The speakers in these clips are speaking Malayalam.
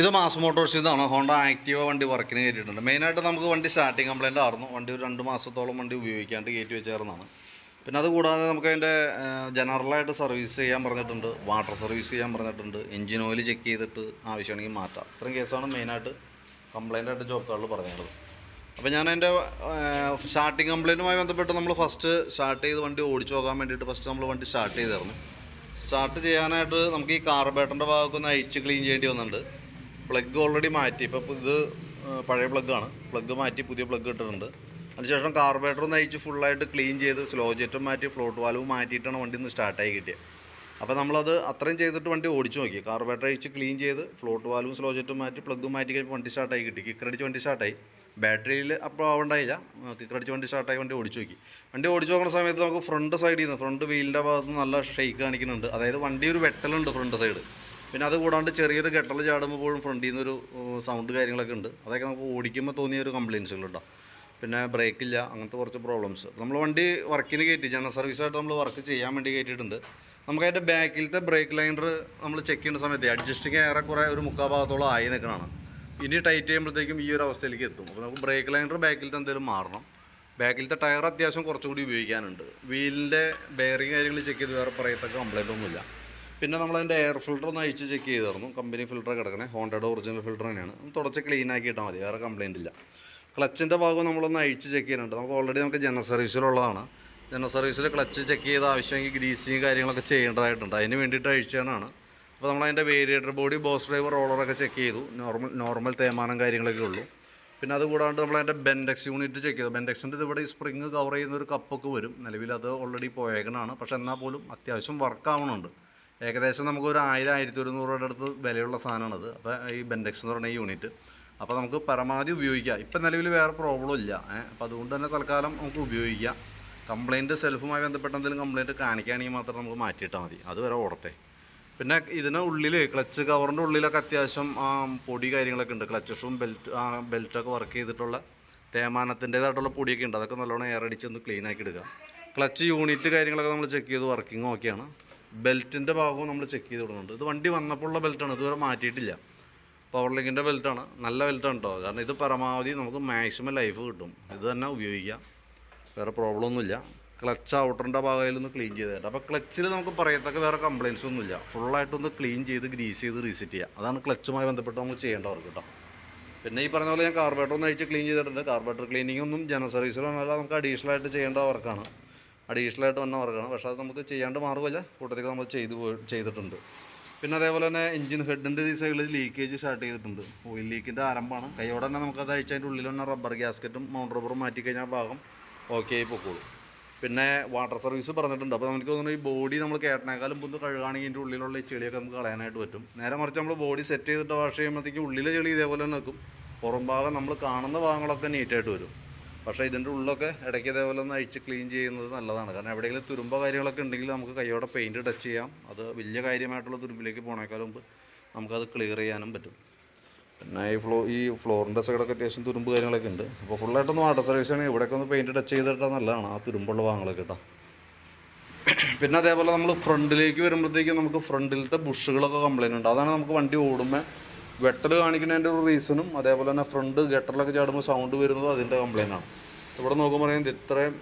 ഇത് മാസ് മോട്ടോഴ്സ് ഇതാണ്. ഹോണ്ട ആക്റ്റീവ വണ്ടി വർക്കിന് കയറ്റിയിട്ടുണ്ട്. മെയിനായിട്ട് നമുക്ക് വണ്ടി സ്റ്റാർട്ടിങ് കംപ്ലൈന്റ് ആയിരുന്നു. വണ്ടി ഒരു രണ്ട് മാസത്തോളം വണ്ടി ഉപയോഗിക്കാണ്ട് കയറ്റി വെച്ചായിരുന്നതാണ് പിന്നെ അത് കൂടാതെ നമുക്ക് അതിന്റെ ജനറലായിട്ട് സർവീസ് ചെയ്യാൻ പറഞ്ഞിട്ടുണ്ട്. വാട്ടർ സർവീസ് ചെയ്യാൻ പറഞ്ഞിട്ടുണ്ട്. എഞ്ചിൻ ഓയിൽ ചെക്ക് ചെയ്തിട്ട് ആവശ്യമാണെങ്കിൽ മാറ്റാം. ഇത്രയും കേസാണ് മെയിനായിട്ട് കംപ്ലൈന്റ് ആയിട്ട് ജോബ് കാർഡിൽ പറഞ്ഞത് അപ്പോൾ ഞാൻ എന്റെ സ്റ്റാർട്ടിങ് കംപ്ലൈന്റുമായി ബന്ധപ്പെട്ട് നമ്മൾ ഫസ്റ്റ് സ്റ്റാർട്ട് ചെയ്ത് വണ്ടി ഓടിച്ചു പോകാൻ വേണ്ടിയിട്ട് ഫസ്റ്റ് നമ്മൾ വണ്ടി സ്റ്റാർട്ട് ചെയ്തായിരുന്നു. സ്റ്റാർട്ട് ചെയ്യാനായിട്ട് നമുക്ക് ഈ കാർബേറ്ററിന്റെ ഭാഗമൊക്കെ ഒന്ന് അഴിച്ച് ക്ലീൻ ചെയ്യേണ്ടി വന്നിട്ടുണ്ട്. പ്ലഗ് ഓൾറെഡി മാറ്റി. ഇപ്പോൾ ഇത് പഴയ പ്ലഗ്ഗാണ് പ്ലഗ് മാറ്റി പുതിയ പ്ലഗ് ഇട്ടിട്ടുണ്ട്. അതിനുശേഷം കാർബറേറ്റർ അഴിച്ച് ഫുള്ളായിട്ട് ക്ലീൻ ചെയ്ത് സ്ലോ ജെറ്റും മാറ്റി ഫ്ലോട്ട് വാൽവ് മാറ്റിയിട്ടാണ് വണ്ടി ഒന്ന് സ്റ്റാർട്ടായി കിട്ടിയത് അപ്പോൾ നമ്മളത് അത്രയും ചെയ്തിട്ട് വണ്ടി ഓടിച്ചു നോക്കി. കാർബറേറ്റർ അഴിച്ച് ക്ലീൻ ചെയ്ത് ഫ്ലോട്ട് വാൽവും സ്ലോ ജെറ്റും മാറ്റി പ്ലഗ്ഗും മാറ്റി കഴിഞ്ഞപ്പോൾ വണ്ടി സ്റ്റാർട്ടായി കിട്ടി. കിക്കറടിച്ച് വണ്ടി സ്റ്റാർട്ടായി ബാറ്ററിയിൽ അപ്പോൾ ആവണ്ടായില്ല. കിക്കറടിച്ച് വണ്ടി സ്റ്റാർട്ടായി വണ്ടി ഓടിച്ചു നോക്കി. വണ്ടി ഓടിച്ചു നോക്കുന്ന സമയത്ത് നമുക്ക് ഫ്രണ്ട് സൈഡിൽ നിന്ന് ഫ്രണ്ട് വീലിന്റെ ഭാഗത്ത് നല്ല ഷെയ്ക്ക് കാണിക്കുന്നുണ്ട്. അതായത് വണ്ടി ഒരു വെട്ടലുണ്ട് ഫ്രണ്ട് സൈഡ് പിന്നെ അത് കൂടാണ്ട് ചെറിയൊരു കെട്ടൽ ചാടുമ്പോഴും ഫ്രണ്ടിൽ നിന്നൊരു സൗണ്ട് കാര്യങ്ങളൊക്കെ ഉണ്ട്. അതൊക്കെ നമുക്ക് ഓടിക്കുമ്പോൾ തോന്നിയ ഒരു കംപ്ലയിൻസുകളുണ്ടാവും പിന്നെ ബ്രേക്കില്ല അങ്ങനത്തെ കുറച്ച് പ്രോബ്ലംസ് നമ്മൾ വണ്ടി വർക്കിന് കയറ്റി ജനറൽ സർവീസായിട്ട് നമ്മൾ വർക്ക് ചെയ്യാൻ വേണ്ടി കയറ്റിയിട്ടുണ്ട്. നമുക്ക് അതിന്റെ ബാക്കിലത്തെ ബ്രേക്ക് ലൈനർ നമ്മൾ ചെക്ക് ചെയ്യുന്ന സമയത്ത് അഡ്ജസ്റ്റിങ് ഏറെക്കുറെ ഒരു മുക്കാൽ ഭാഗത്തോളം ആയി നിൽക്കണതാണ്. ഇനി ടൈറ്റ് ചെയ്യുമ്പോഴത്തേക്കും ഈ ഒരു അവസ്ഥയിലേക്ക് എത്തും. അപ്പോൾ നമുക്ക് ബ്രേക്ക് ലൈനർ ബാക്കിലത്തെ എന്തെങ്കിലും മാറണം. ബാക്കിലത്തെ ടയർ അത്യാവശ്യം കുറച്ചുകൂടി ഉപയോഗിക്കാനുണ്ട്. വീലിന്റെ ബെയറിങ് കാര്യങ്ങൾ ചെക്ക് ചെയ്ത് വേറെ പറയത്തക്ക കംപ്ലൈന്റ് ഒന്നുമില്ല. പിന്നെ നമ്മളതിന്റെ എയർ ഫിൽറ്റർ ഒന്ന് അഴിച്ച് ചെക്ക് ചെയ്തായിരുന്നു കമ്പനി ഫിൽറ്റർ കിടക്കണേ. ഹോണ്ടയുടെ ഒറിജിനൽ ഫിൽറ്റർ തന്നെയാണ്. തുടച്ച് ക്ലീൻ ആക്കി ഇട്ടാൽ മതി. വേറെ കംപ്ലയിന്റ് ഇല്ല. ക്ലച്ചിന്റെ ഭാഗം നമ്മളൊന്ന് അഴിച്ച് ചെക്ക് ചെയ്യുന്നുണ്ട്. നമുക്ക് ഓൾറെഡി നമുക്ക് ജനറൽ സർവീസിലുള്ളതാണ് ജനറൽ സർവീസിൽ ക്ലച്ച് ചെക്ക് ചെയ്ത ആവശ്യമെങ്കിൽ ഗ്രീസിങ് കാര്യങ്ങളൊക്കെ ചെയ്യേണ്ടതായിട്ടുണ്ട്. അതിന് വേണ്ടിയിട്ട് അഴിച്ചതാണ്. അപ്പോൾ നമ്മൾ അതിന്റെ വേരിയേറ്റർ ബോഡി ബോസ് ഡ്രൈവർ റോളറൊക്കെ ചെക്ക് ചെയ്തു. നോർമൽ നോർമൽ തേമാനം കാര്യങ്ങളൊക്കെ ഉള്ളൂ. പിന്നെ അത് കൂടാണ്ട് നമ്മൾ അതിന്റെ ബെൻഡെക്സ് യൂണിറ്റ് ചെക്ക് ചെയ്തു ബെൻഡെക്സിന്റെ ഇവിടെ ഈ സ്പ്രിങ് കവർ ചെയ്യുന്ന ഒരു കപ്പൊക്കെ വരും. നിലവിൽ അത് ഓൾറെഡി പോയേക്കണാണ് പക്ഷെ എന്നാൽ പോലും അത്യാവശ്യം വർക്ക് ആവണുണ്ട്. ഏകദേശം നമുക്ക് ഒരു ആയിരം ആയിരത്തി ഒരുന്നൂറ് രൂപയുടെ അടുത്ത് വിലയുള്ള സാധനമാണത്. അപ്പോൾ ഈ ബെൻഡെക്സ് എന്ന് പറയുന്ന യൂണിറ്റ് അപ്പോൾ നമുക്ക് പരമാവധി ഉപയോഗിക്കാം. ഇപ്പം നിലവിൽ വേറെ പ്രോബ്ലം ഇല്ല. അപ്പോൾ അതുകൊണ്ട് തന്നെ തൽക്കാലം നമുക്ക് ഉപയോഗിക്കാം. കംപ്ലയിന്റ് സെൽഫുമായി ബന്ധപ്പെട്ട എന്തെങ്കിലും കംപ്ലയിന്റ് കാണിക്കുകയാണെങ്കിൽ മാത്രം നമുക്ക് മാറ്റിയിട്ടാൽ മതി. അതുവരെ ഓടട്ടെ. പിന്നെ ഇതിന് ഉള്ളിൽ ക്ലച്ച് കവറിന്റെ ഉള്ളിലൊക്കെ അത്യാവശ്യം പൊടി കാര്യങ്ങളൊക്കെ ഉണ്ട്. ക്ലച്ച് ഷൂം ബെൽറ്റ് ബെൽറ്റൊക്കെ വർക്ക് ചെയ്തിട്ടുള്ള തേമാനത്തിന്റേതായിട്ടുള്ള പൊടിയൊക്കെ ഉണ്ട്. അതൊക്കെ നല്ലോണം എയർ അടിച്ചൊന്ന് ക്ലീൻ ആക്കി എടുക്കുക. ക്ലച്ച് യൂണിറ്റ് കാര്യങ്ങളൊക്കെ നമ്മൾ ചെക്ക് ചെയ്ത് വർക്കിംഗ് ഓക്കെയാണ് ബെൽറ്റിന്റെ ഭാഗവും നമ്മൾ ചെക്ക് ചെയ്ത് കൊടുക്കുന്നുണ്ട് ഇത് വണ്ടി വന്നപ്പോഴുള്ള ബെൽറ്റാണ് ഇതുവരെ മാറ്റിയിട്ടില്ല. പവർ ലിങ്കിന്റെ ബെൽറ്റാണ് നല്ല ബെൽറ്റാണ് കേട്ടോ കാരണം ഇത് പരമാവധി നമുക്ക് മാക്സിമം ലൈഫ് കിട്ടും. ഇത് തന്നെ ഉപയോഗിക്കാം വേറെ പ്രോബ്ലം ഒന്നുമില്ല. ക്ലച്ച് ഔട്ടറിന്റെ ഭാഗമായാലൊന്ന് ക്ലീൻ ചെയ്ത് തരാം അപ്പോൾ ക്ലച്ചിൽ നമുക്ക് പറയത്തക്ക വേറെ കംപ്ലയിൻസ് ഒന്നുമില്ല. ഫുള്ളായിട്ടൊന്ന് ക്ലീൻ ചെയ്ത് ഗ്രീസ് ചെയ്ത് റീസെറ്റ് ചെയ്യുക അതാണ് ക്ലച്ചുമായി ബന്ധപ്പെട്ട് നമ്മൾ ചെയ്യേണ്ട വർക്ക് കേട്ടോ പിന്നെ ഈ പറഞ്ഞ പോലെ ഞാൻ കാർബേറ്റർ ഒന്ന് അഴിച്ച് ക്ലീൻ ചെയ്തിട്ടുണ്ട്. കാർബേറ്റർ ക്ലീനിങ് ഒന്നും ജനറൽ സർവീസിലൊന്നല്ല നമുക്ക് അഡീഷണൽ ആയിട്ട് ചെയ്യേണ്ട വർക്കാണ് അഡീഷണൽ ആയിട്ട് വന്ന വർക്കാണ് പക്ഷേ അത് നമുക്ക് ചെയ്യാണ്ട് മാറുമല്ല കൂട്ടത്തിൽ നമ്മൾ ചെയ്തു ചെയ്തിട്ടുണ്ട്. പിന്നെ അതേപോലെ തന്നെ എഞ്ചിൻ ഹെഡിന്റെ ഈ സൈഡിൽ ലീക്കേജ് സ്റ്റാർട്ട് ചെയ്തിട്ടുണ്ട്. ഓയിൽ ലീക്കിന്റെ ആരംഭമാണ്. കൈയോടെ തന്നെ നമുക്കത് അയച്ചതിന്റെ ഉള്ളിൽ തന്നെ റബ്ബർ ഗ്യാസ്കറ്റും മൗണ്ട് റബ്ബറും മാറ്റി കഴിഞ്ഞാൽ ഭാഗം ഓക്കെ ആയി പൊക്കോളൂ. പിന്നെ വാട്ടർ സർവീസ് പറഞ്ഞിട്ടുണ്ട്. അപ്പോൾ നമുക്ക് തോന്നുന്നു ഈ ബോഡി നമ്മൾ കേട്ടനേക്കാളും പൊന്ന് കഴുകുകയാണെങ്കിൽ ഇതിന്റെ ഉള്ളിലുള്ള ഈ ചെളിയൊക്കെ നമുക്ക് കളയാനായിട്ട് പറ്റും. നേരെ മറിച്ച് നമ്മൾ ബോഡി സെറ്റ് ചെയ്തിട്ട് വാഷ് ചെയ്യുമ്പോഴത്തേക്കും ഉള്ളിലെ ചെളി ഇതേപോലെ തന്നെ നിൽക്കും. പുറം ഭാഗം നമ്മൾ കാണുന്ന ഭാഗങ്ങളൊക്കെ നീറ്റായിട്ട് വരും. പക്ഷേ ഇതിന്റെ ഉള്ളൊക്കെ ഇടയ്ക്ക് ഇതേപോലെ ഒന്ന് അഴിച്ച് ക്ലീൻ ചെയ്യുന്നത് നല്ലതാണ്. കാരണം എവിടെയെങ്കിലും തുരുമ്പോ കാര്യങ്ങളൊക്കെ ഉണ്ടെങ്കിൽ നമുക്ക് കൈയോടെ പെയിന്റ് ടച്ച് ചെയ്യാം. അത് വലിയ കാര്യമായിട്ടുള്ള തുരുമ്പിലേക്ക് പോണേക്കാൾ മുമ്പ് നമുക്കത് ക്ലിയർ ചെയ്യാനും പറ്റും. പിന്നെ ഈ ഫ്ലോ ഈ ഫ്ലോറിന്റെ സൈഡൊക്കെ അത്യാവശ്യം തുരുമ്പ് കാര്യങ്ങളൊക്കെ ഉണ്ട്. അപ്പോൾ ഫുള്ളായിട്ടൊന്ന് വാട്ടർ സർവീസ് ആണ് ഇവിടെയൊക്കെ ഒന്ന് പെയിന്റ് ടച്ച് ചെയ്തിട്ടാൽ നല്ലതാണ്. ആ തുരുമ്പുള്ള ഭാഗങ്ങളൊക്കെ കേട്ടോ. പിന്നെ അതേപോലെ നമ്മൾ ഫ്രണ്ടിലേക്ക് വരുമ്പോഴത്തേക്കും നമുക്ക് ഫ്രണ്ടിലത്തെ ബുഷുകളൊക്കെ കംപ്ലൈന്റ് ഉണ്ട്. അതാണ് നമുക്ക് വണ്ടി ഓടുമ്പോൾ വെട്ടൽ കാണിക്കുന്നതിന്റെ ഒരു റീസണും അതേപോലെ തന്നെ ഫ്രണ്ട് ഗട്ടറിലൊക്കെ ചാടുമ്പോൾ സൗണ്ട് വരുന്നതും അതിന്റെ കംപ്ലയിന്റ് ആണ്. ഇവിടെ നോക്കുമ്പോൾ പറയുന്നത് ഇത്രയും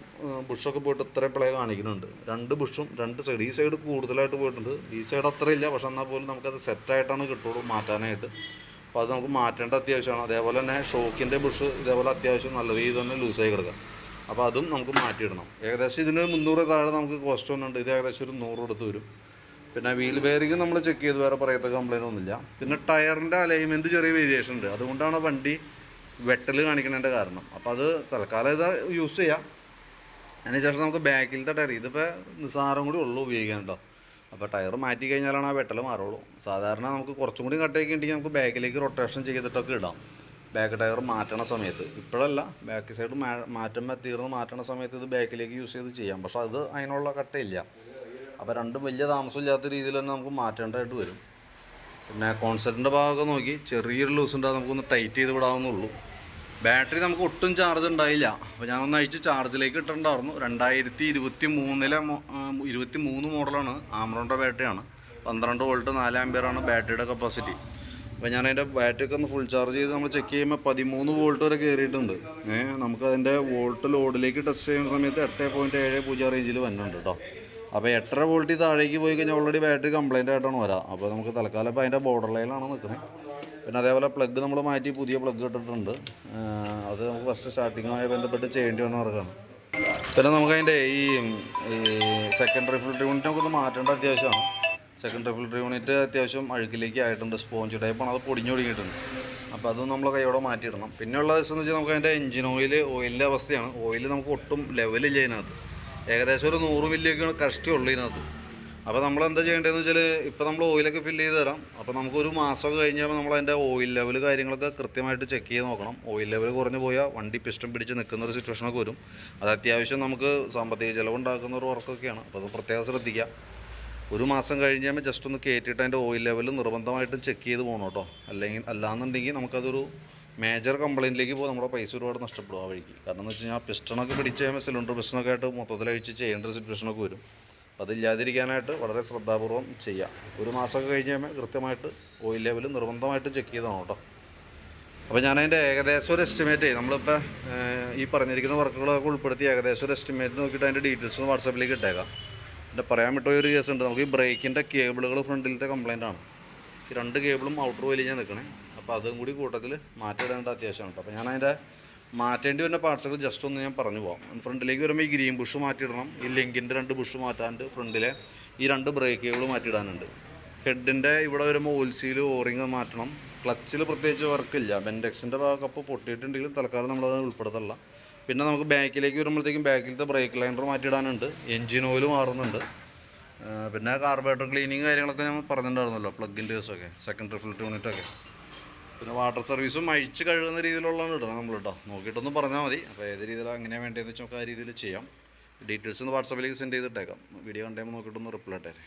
ബുഷൊക്കെ പോയിട്ട് ഇത്രയും പ്ലേ കാണിക്കുന്നുണ്ട്. രണ്ട് ബുഷും രണ്ട് സൈഡ് ഈ സൈഡ് കൂടുതലായിട്ട് പോയിട്ടുണ്ട്. ഈ സൈഡ് അത്രയില്ല പക്ഷെ എന്നാൽ പോലും നമുക്കത് സെറ്റായിട്ടാണ് കിട്ടുള്ളൂ മാറ്റാനായിട്ട്. അപ്പോൾ അത് നമുക്ക് മാറ്റേണ്ട അത്യാവശ്യമാണ്. അതേപോലെ തന്നെ ഷോക്കിന്റെ ബുഷ് ഇതേപോലെ അത്യാവശ്യം നല്ല രീതിയിൽ തന്നെ ലൂസായി കിടക്കാം. അപ്പോൾ അതും നമുക്ക് മാറ്റിയിടണം. ഏകദേശം ഇതിന് മുന്നൂറ് താഴെ നമുക്ക് കോസ്റ്റ് ഒന്നുണ്ട് ഇത് ഏകദേശം ഒരു നൂറ് കൊടുത്ത് വരും. പിന്നെ വീൽ ബെയറിങ് നമ്മൾ ചെക്ക് ചെയ്ത് വേറെ പറയത്ത കംപ്ലൈന്റ് ഒന്നുമില്ല. പിന്നെ ടയറിന്റെ അലൈൻമെന്റ് ചെറിയ വേരിയേഷൻ ഉണ്ട്. അതുകൊണ്ടാണ് വണ്ടി വെട്ടൽ കാണിക്കുന്നതിന്റെ കാരണം. അപ്പോൾ അത് തൽക്കാലം ഇത് യൂസ് ചെയ്യാം. അതിനുശേഷം നമുക്ക് ബാക്കിലത്തെ ടയർ ഇതിപ്പോൾ നിസ്സാരം കൂടി ഉള്ളൂ ഉപയോഗിക്കാൻ കേട്ടോ അപ്പോൾ ടയർ മാറ്റി കഴിഞ്ഞാലാണ് ആ വെട്ടൽ മാറുള്ളൂ. സാധാരണ നമുക്ക് കുറച്ചും കൂടി കട്ടയൊക്കെ ഉണ്ടെങ്കിൽ നമുക്ക് ബാക്കിലേക്ക് റൊട്ടേഷൻ ചെയ്തിട്ടൊക്കെ ഇടാം. ബാക്ക് ടയർ മാറ്റണ സമയത്ത്. ഇപ്പോഴല്ല ബാക്ക് സൈഡ് മാറ്റുമ്പോൾ തീർന്ന് മാറ്റണ സമയത്ത് ഇത് ബാക്കിലേക്ക് യൂസ് ചെയ്ത് ചെയ്യാം. പക്ഷേ അത് അതിനുള്ള കട്ടയില്ല. അപ്പോൾ രണ്ടും വലിയ താമസമില്ലാത്ത രീതിയിൽ തന്നെ നമുക്ക് മാറ്റേണ്ടതായിട്ട് വരും. പിന്നെ കോൺസെന്റിന്റെ ഭാഗമൊക്കെ നോക്കി ചെറിയൊരു ലൂസ് ഉണ്ടാകും നമുക്കൊന്ന് ടൈറ്റ് ചെയ്ത് വിടാവുന്നുള്ളൂ ബാറ്ററി നമുക്ക് ഒട്ടും ചാർജ് ഉണ്ടായില്ല. അപ്പോൾ ഞാനൊന്ന് അഴിച്ച് ചാർജിലേക്ക് ഇട്ടിട്ടുണ്ടായിരുന്നു. രണ്ടായിരത്തി ഇരുപത്തി മൂന്നിലെ ഇരുപത്തി മൂന്ന് മോഡലാണ് ആമറോണിന്റെ ബാറ്ററിയാണ് പന്ത്രണ്ട് വോൾട്ട് നാല് ആംബിയറാണ് ബാറ്ററിയുടെ കപ്പാസിറ്റി അപ്പോൾ ഞാൻ അതിന്റെ ബാറ്ററിയൊക്കെ ഒന്ന് ഫുൾ ചാർജ് ചെയ്ത് നമ്മൾ ചെക്ക് ചെയ്യുമ്പോൾ പതിമൂന്ന് വോൾട്ട് വരെ കയറിയിട്ടുണ്ട് ഏഹ് നമുക്ക് അതിന്റെ വോൾട്ട് ലോഡിലേക്ക് ടച്ച് ചെയ്യുന്ന സമയത്ത് എട്ട് പോയിന്റ് ഏഴ് പൂജ്യം റേഞ്ചിൽ വന്നിട്ടുണ്ട് കേട്ടോ അപ്പോൾ എട്ടര വോൾട്ടിൽ താഴേക്ക് പോയി കഴിഞ്ഞാൽ ഓൾറെഡി ബാറ്ററി കംപ്ലൈന്റ് ആയിട്ടാണ് വരാം. അപ്പോൾ നമുക്ക് തൽക്കാലം ഇപ്പോൾ അതിന്റെ ബോർഡർ ലൈനാണ് നിൽക്കുന്നത് പിന്നെ അതേപോലെ പ്ലഗ് നമ്മൾ മാറ്റി പുതിയ പ്ലഗ് ഇട്ടിട്ടുണ്ട്. അത് നമുക്ക് ഫസ്റ്റ് സ്റ്റാർട്ടിങ്ങുമായി ബന്ധപ്പെട്ട് ചെയ്യേണ്ടി വന്ന വർക്കാണ്. പിന്നെ നമുക്ക് അതിന്റെ ഈ സെക്കൻഡറി ഫിൽറ്റർ യൂണിറ്റ് നമുക്കൊന്ന് മാറ്റേണ്ട അത്യാവശ്യമാണ്. സെക്കൻഡറി ഫിൽറ്റർ യൂണിറ്റ് അത്യാവശ്യം അഴുക്കിലേക്ക് ആയിട്ടുണ്ട് സ്പോഞ്ച് ടൈപ്പാണ് അത് പൊടിഞ്ഞു തുടങ്ങിയിട്ടുണ്ട് അപ്പോൾ അതും നമ്മൾ കൈയോടെ മാറ്റിയിടണം. പിന്നെയുള്ള ദിവസം എന്ന് വെച്ചാൽ നമുക്ക് അതിന്റെ എഞ്ചിൻ ഓയിൽ ഓയിലിന്റെ അവസ്ഥയാണ്. ഓയിൽ നമുക്ക് ഒട്ടും ലെവലില്ല ഇതിനകത്ത് ഏകദേശം ഒരു നൂറ് മില്ലിയൊക്കെയാണ് കഷ്ടിയുള്ളൂ ഇതിനകത്ത് അപ്പോൾ നമ്മൾ എന്താ ചെയ്യേണ്ടതെന്ന് വെച്ചാൽ ഇപ്പോൾ നമ്മൾ ഓയിലൊക്കെ ഫില്ല് ചെയ്ത് തരാം. അപ്പോൾ നമുക്ക് ഒരു മാസമൊക്കെ കഴിഞ്ഞാൽ നമ്മൾ അതിന്റെ ഓയിൽ ലെവൽ കാര്യങ്ങളൊക്കെ കൃത്യമായിട്ട് ചെക്ക് ചെയ്ത് നോക്കണം. ഓയിൽ ലെവൽ കുറഞ്ഞു പോയാൽ വണ്ടി പിസ്റ്റം പിടിച്ച് നിൽക്കുന്ന ഒരു സിറ്റുവേഷനൊക്കെ വരും. അത് അത്യാവശ്യം നമുക്ക് സാമ്പത്തിക ചിലവുണ്ടാക്കുന്ന ഒരു വർക്കൊക്കെയാണ്. അപ്പോൾ അത് പ്രത്യേകം ശ്രദ്ധിക്കുക ഒരു മാസം കഴിഞ്ഞാൽ ജസ്റ്റ് ഒന്ന് കയറ്റിയിട്ട് അതിന്റെ ഓയിൽ ലെവൽ നിർബന്ധമായിട്ടും ചെക്ക് ചെയ്ത് പോകണം കേട്ടോ. അല്ലെങ്കിൽ അല്ലാന്നുണ്ടെങ്കിൽ നമുക്കതൊരു മേജർ കംപ്ലയിന്റിലേക്ക് പോകും. നമ്മുടെ പൈസ ഒരുപാട് നഷ്ടപ്പെടും ആ വഴിക്ക്. കാരണം എന്ന് വെച്ച് കഴിഞ്ഞാൽ പിസ്റ്റണൊക്കെ പിടിച്ച് സിലിണ്ടർ പിസ്റ്റണൊക്കെ ആയിട്ട് മൊത്തത്തിൽ അഴിച്ച് ചെയ്യേണ്ട ഒരു സിറ്റുവേഷനൊക്കെ വരും. അപ്പോൾ അതില്ലാതിരിക്കാനായിട്ട് വളരെ ശ്രദ്ധാപൂർവം ചെയ്യാം. ഒരു മാസമൊക്കെ കഴിഞ്ഞ് കഴിയുമ്പോൾ കൃത്യമായിട്ട് ഓയിൽ ലെവൽ നിർബന്ധമായിട്ട് ചെക്ക് ചെയ്തതാണ് കേട്ടോ. അപ്പോൾ ഞാൻ അതിന്റെ ഏകദേശം ഒരു എസ്റ്റിമേറ്റ് നമ്മളിപ്പോൾ ഈ പറഞ്ഞിരിക്കുന്ന വർക്കുകളൊക്കെ ഉൾപ്പെടുത്തി ഏകദേശം ഒരു എസ്റ്റിമേറ്റ് നോക്കിയിട്ട് അതിന്റെ ഡീറ്റെയിൽസ് വാട്സാപ്പിലേക്ക് ഇട്ടേക്കാം. എന്റെ പറയാൻ വിട്ട ഒരു കേസ് ഉണ്ട്. നമുക്ക് ഈ ബ്രേക്കിന്റെ കേബിളുകൾ ഫ്രണ്ടിലത്തെ കംപ്ലയിന്റ് ആണ്. ഈ രണ്ട് കേബിളും ഔട്ടർ വലിഞ്ഞാൽ നിൽക്കണേ. അപ്പോൾ അതും കൂടി കൂട്ടത്തിൽ മാറ്റിയിടേണ്ട അത്യാവശ്യമാണ് കേട്ടോ. അപ്പോൾ ഞാൻ അതിന്റെ മാറ്റേണ്ടി വരുന്ന പാർട്സുകൾ ജസ്റ്റ് ഒന്ന് ഞാൻ പറഞ്ഞു പോകാം ഫ്രണ്ടിലേക്ക് വരുമ്പോൾ ഈ ഗ്രീൻ ബുഷ് മാറ്റിയിടണം. ഈ ലിങ്കിന്റെ രണ്ട് ബുഷ് മാറ്റാണ്ട് ഫ്രണ്ടിലെ ഈ രണ്ട് ബ്രേക്കുകൾ മാറ്റിയിടാനുണ്ട്. ഹെഡിന്റെ ഇവിടെ വരുമ്പോൾ ഓയിൽ സീൽ ഓറിങ് മാറ്റണം. ക്ലച്ചിൽ പ്രത്യേകിച്ച് വർക്കില്ല ബെൻഡെക്സിന്റെ കപ്പ് പൊട്ടിയിട്ടുണ്ടെങ്കിലും തൽക്കാലം നമ്മളത് ഉൾപ്പെടുത്തല്ല. പിന്നെ നമുക്ക് ബാക്കിലേക്ക് വരുമ്പോഴത്തേക്കും ബാക്കിലത്തെ ബ്രേക്ക് ലൈനർ മാറ്റിയിടാനുണ്ട്. എൻജിൻ ഓയിൽ മാറുന്നുണ്ട്. പിന്നെ കാർബറേറ്റർ ക്ലീനിങ് കാര്യങ്ങളൊക്കെ ഞാൻ പറഞ്ഞിട്ടുണ്ടായിരുന്നല്ലോ പ്ലഗിന്റെ കേസൊക്കെ സെക്കൻഡറി ഫിൽറ്റർ യൂണിറ്റൊക്കെ പിന്നെ വാട്ടർ സർവീസും അഴിച്ച് കഴുകുന്ന രീതിയിലുള്ളതാണ് ഇടണം നമ്മൾ കേട്ടോ നോക്കിയിട്ടൊന്ന് പറഞ്ഞാൽ മതി. അപ്പോൾ ഏത് രീതിയിലാണ് എങ്ങനെയാണ് വേണ്ടതെന്ന് വെച്ചാൽ നമുക്ക് ആ രീതിയിൽ ചെയ്യാം. ഡീറ്റെയിൽസ് ഒന്ന് വാട്സാപ്പിലേക്ക് സെൻഡ് ചെയ്തിട്ടേക്കാം. വീഡിയോ കണ്ടുമ്പോൾ നോക്കിയിട്ടൊന്ന് റിപ്ലൈ ഇട്ടേരെ.